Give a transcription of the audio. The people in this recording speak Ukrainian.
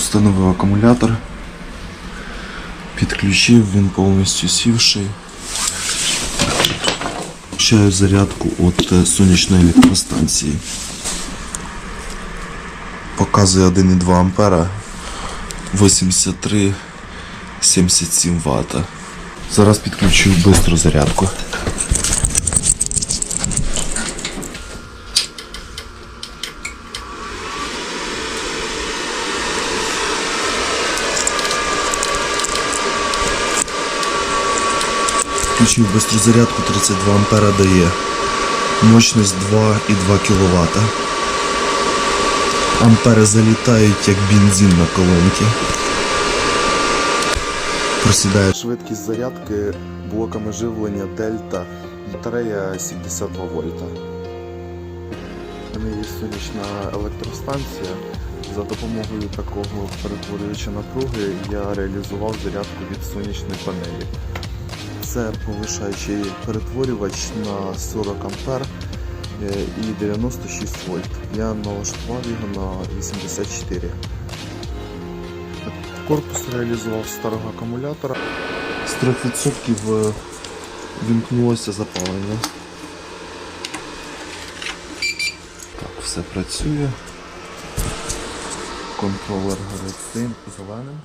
Установив акумулятор. Підключив, він повністю сівший. Включаю зарядку від е, сонячної електростанції. Показує 1,2 ампера 83 77 Вт. Зараз підключу бистру зарядку. Включив бистру зарядку 32 ампера дає. Мощність 2,2 кВт. Ампери залітають як бензин на колонки. Просідає швидкість зарядки блоками живлення Дельта. Батарея 72 вольта. У є сонячна електростанція. За допомогою такого перетворювача напруги я реалізував зарядку від сонячної панелі. Це повишаючий перетворювач на 40 ампер е, і 96 вольт. Я налаштував його на 84. Корпус реалізував старого акумулятора. З 3% е, вімкнулося запалення. Так, все працює. Контролер горить цим зеленим.